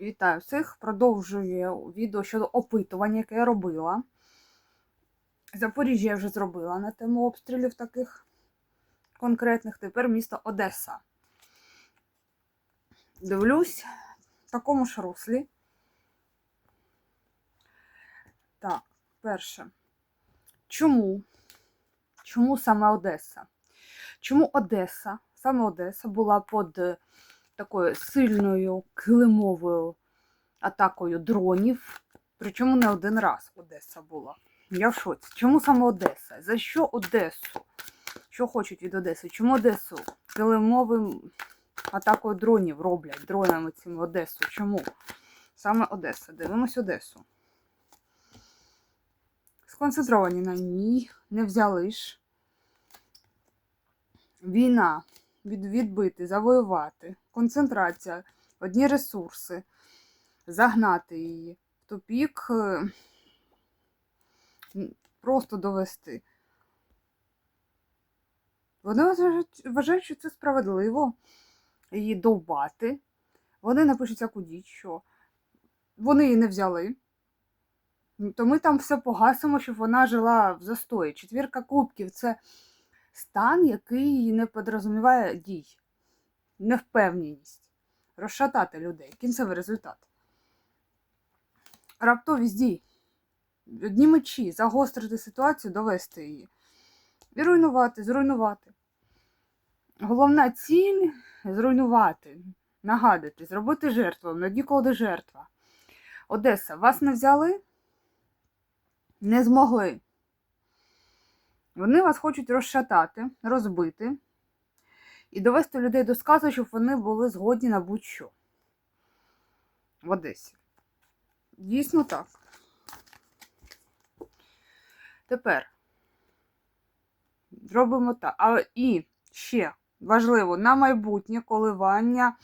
Вітаю всіх! Продовжую відео щодо опитування, яке я робила. Запоріжжя я вже зробила на тему обстрілів таких конкретних. Тепер місто Одеса. Дивлюсь в такому ж руслі. Так, перше. Чому? Чому саме Одеса? Чому Одеса? Саме Одеса була під такою сильною килимовою атакою дронів. Причому не один раз Одеса була. Я в шоці. Чому саме Одеса? За що Одесу? Що хочуть від Одеси? Чому Одесу килимовим атакою дронів роблять дронами цими Одесу? Чому? Саме Одеса. Дивимось Одесу. Сконцентровані на ній, не взяли ж. Війна відбити, завоювати, концентрація, одні ресурси, загнати її в тупік, е, просто довести. Вони вважають, що це справедливо її довбати. Вони напишуть всяку діч, що вони її не взяли. То ми там все погасимо, щоб вона жила в застої. Четвірка кубків це стан, який не подрозуміває дій, невпевненість, розшатати людей. Кінцевий результат. Раптовість дій. Одні мечі, загострити ситуацію, довести її. І руйнувати, зруйнувати. Головна ціль зруйнувати, нагадати, зробити жертву, на дні колоди жертва. Одеса, вас не взяли? Не змогли. Вони вас хочуть розшатати, розбити і довести людей до сказу, щоб вони були згодні на будь-що в Одесі. Дійсно так. Тепер зробимо так. А і ще важливо на майбутнє коливання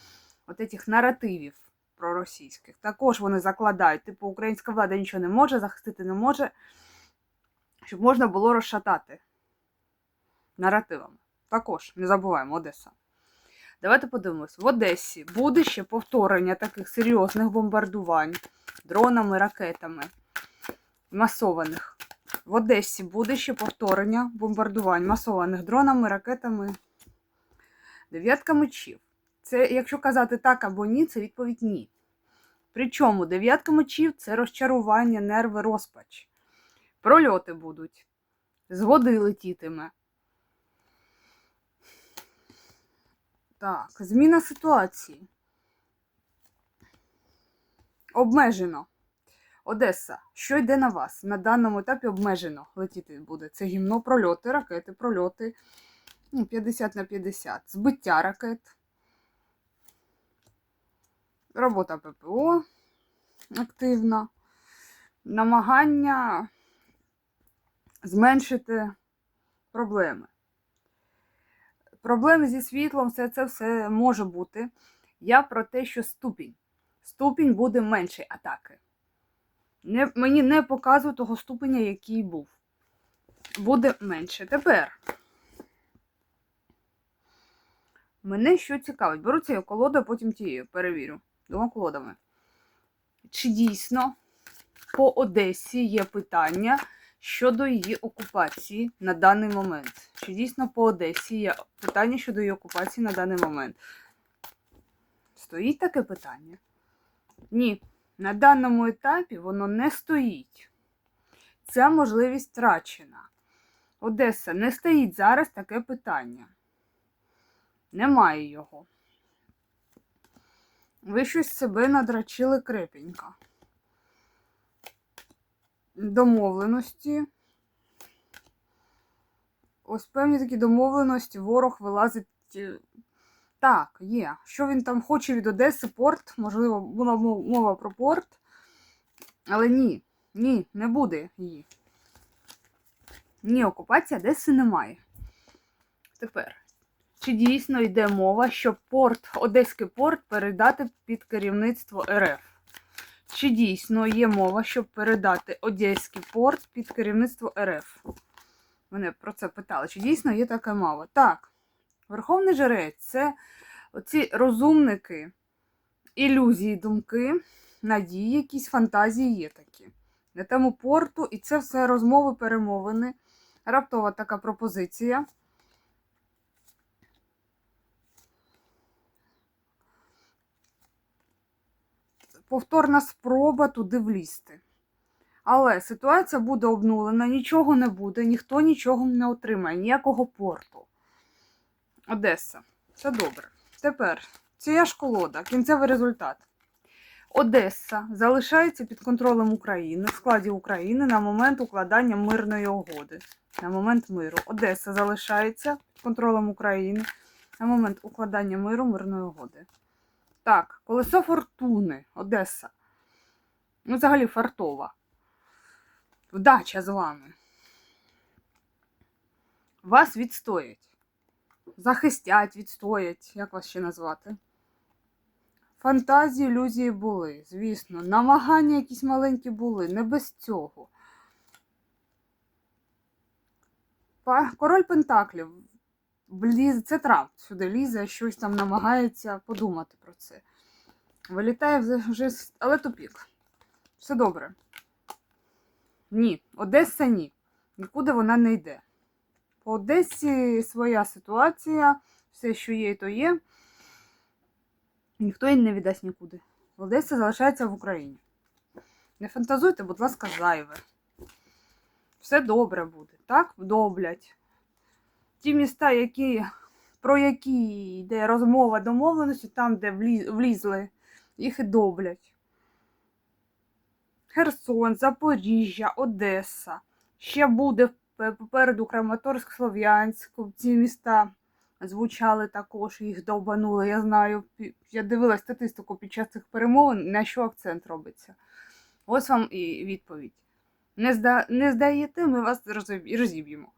от этих наративів проросійських. Також вони закладають, типу, українська влада нічого не може, захистити не може щоб можна було розшатати наративами. Також не забуваємо Одеса. Давайте подивимось: в Одесі буде ще повторення таких серйозних бомбардувань дронами, ракетами масованих. В Одесі буде ще повторення бомбардувань масованих дронами, ракетами, дев'ятка мечів. Це, якщо казати так або ні, це відповідь ні. Причому дев'ятка мечів це розчарування, нерви, розпач. Прольоти будуть. З води летітиме. Так, зміна ситуації. Обмежено. Одеса, що йде на вас? На даному етапі обмежено летіти буде. Це гімно, прольоти, ракети, прольоти. Ну, 50 на 50. Збиття ракет. Робота ППО активна. Намагання зменшити проблеми. Проблеми зі світлом, все це все може бути. Я про те, що ступінь. Ступінь буде менший атаки. Не, мені не показує того ступеня, який був. Буде менше. Тепер. Мене що цікавить. Беру цією колодою, потім тією перевірю. Двома колодами. Чи дійсно по Одесі є питання? Щодо її окупації на даний момент. Чи дійсно по Одесі є питання щодо її окупації на даний момент? Стоїть таке питання? Ні. На даному етапі воно не стоїть. Ця можливість втрачена. Одеса не стоїть зараз таке питання. Немає його. Ви щось себе надрачили крепенько домовленості. Ось певні такі домовленості ворог вилазить. е, Так, є. Що він там хоче від Одеси, порт, можливо, була мова про порт. Але ні, ні, не буде її. Ні, окупації Одеси немає. Тепер, чи дійсно йде мова, що порт, Одеський порт передати під керівництво РФ? Чи дійсно є мова, щоб передати Одеський порт під керівництво РФ? Мене про це питали. Чи дійсно є така мова? Так, Верховний Жрець це оці розумники ілюзії, думки, надії, якісь фантазії є такі. На тему порту, і це все розмови, перемовини. Раптова така пропозиція. Повторна спроба туди влізти. Але ситуація буде обнулена, нічого не буде, ніхто нічого не отримає, ніякого порту. Одеса. Все добре. Тепер ця ж колода, кінцевий результат. Одеса залишається під контролем України в складі України на момент укладання мирної угоди. На момент миру. Одеса залишається під контролем України на момент укладання миру мирної угоди. Так, колесо фортуни, Одеса. Ну, взагалі фартова. Вдача з вами. Вас відстоять. Захистять, відстоять, як вас ще назвати. Фантазії, ілюзії були, звісно. Намагання якісь маленькі були, не без цього. Король Пентаклів. Вліз... Це Трамп сюди лізе, щось там намагається подумати про це. Вилітає вже але тупік. Все добре. Ні, Одеса ні. Нікуди вона не йде. По Одесі своя ситуація, все, що є, то є. Ніхто її не віддасть нікуди. Одеса залишається в Україні. Не фантазуйте, будь ласка, зайве. Все добре буде. Так, доблять. Ті міста, які, про які йде розмова домовленості, там, де влі- влізли, їх і доблять. Херсон, Запоріжжя, Одеса. Ще буде попереду Краматорськ, Слов'янськ. Ці міста звучали також, їх довбанули. Я знаю, я дивилась статистику під час цих перемовин, на що акцент робиться. Ось вам і відповідь. Не, зда... не здаєте, ми вас розіб- розіб'ємо.